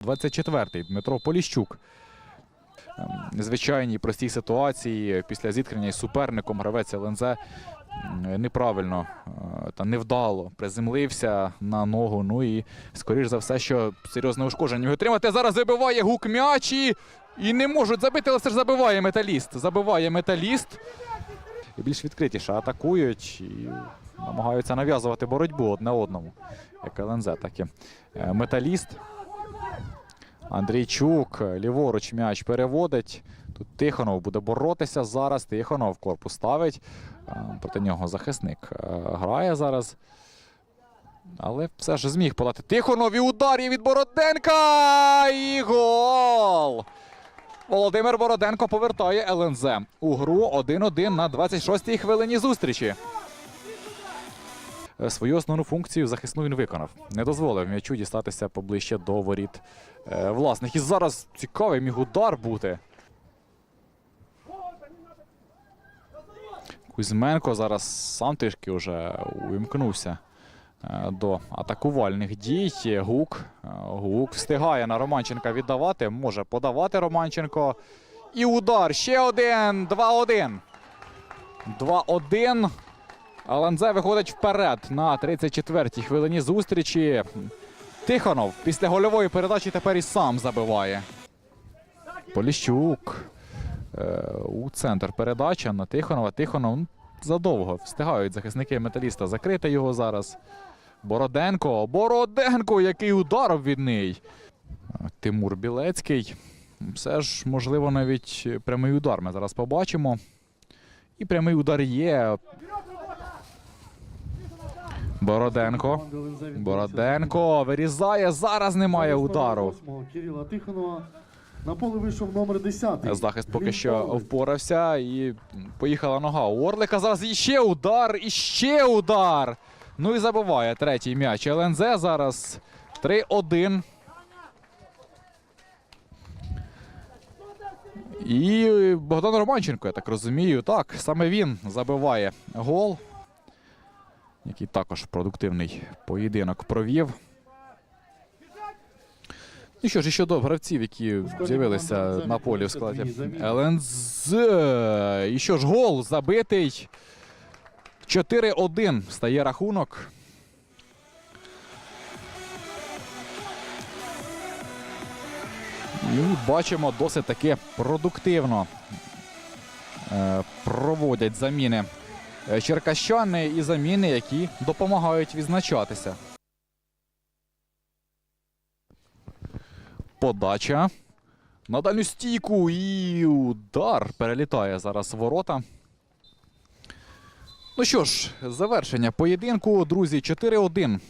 24-й Дмитро Поліщук. Ем, Звичайній простій ситуації після зіткнення із суперником гравець ЛНЗ неправильно е, та невдало приземлився на ногу. Ну і скоріш за все, що серйозне ушкодження отримати. Зараз забиває гук м'ячі і не можуть забити, але все ж забиває металіст. Забиває металіст. І більш відкритіше атакують і намагаються нав'язувати боротьбу одне одному. Як ЛНЗ, так і е, металіст. Андрійчук ліворуч м'яч переводить. Тут Тихонов буде боротися зараз. Тихонов корпус ставить. Проти нього захисник грає зараз. Але все ж зміг подати. Тихонов і удар є від Бороденка! І гол! Володимир Бороденко повертає ЛНЗ у гру 1-1 на 26-й хвилині зустрічі. Е, Свою основну функцію захисну він виконав. Не дозволив м'ячу дістатися поближче до воріт власних. І зараз цікавий міг удар бути. Кузьменко зараз сам трішки вже увімкнувся е, до атакувальних дій. Гук. е, Гук встигає на Романченка віддавати, може подавати Романченко. І удар. Ще один. 2-1. 2-1. Аланзе виходить вперед на 34-й хвилині зустрічі. Тихонов після гольової передачі тепер і сам забиває. Поліщук. Е, у центр передача на Тихонова. Тихонов ну, задовго встигають захисники металіста закрити його зараз. Бороденко. Бороденко, який удар відний. Е, Тимур Білецький. Все ж, можливо, навіть прямий удар ми зараз побачимо. І прямий удар є. Бороденко. Бороденко вирізає. Зараз немає удару. Кирила Тихонова. На поле вийшов номер 10. Захист поки що впорався і поїхала нога у Орлика. Зараз іще удар, і ще удар. Ну і забиває третій м'яч. ЛНЗ зараз 3-1. І Богдан Романченко, я так розумію. Так, саме він забиває гол, який також продуктивний поєдинок провів. Ну що ж, і щодо гравців, які з'явилися на полі в складі ЛНЗ. І що ж, гол забитий. 4-1 стає рахунок. І бачимо досить таки продуктивно е, проводять заміни черкащани і заміни, які допомагають відзначатися. Подача. На дальню стійку і удар перелітає зараз ворота. Ну що ж, завершення поєдинку, друзі, 4-1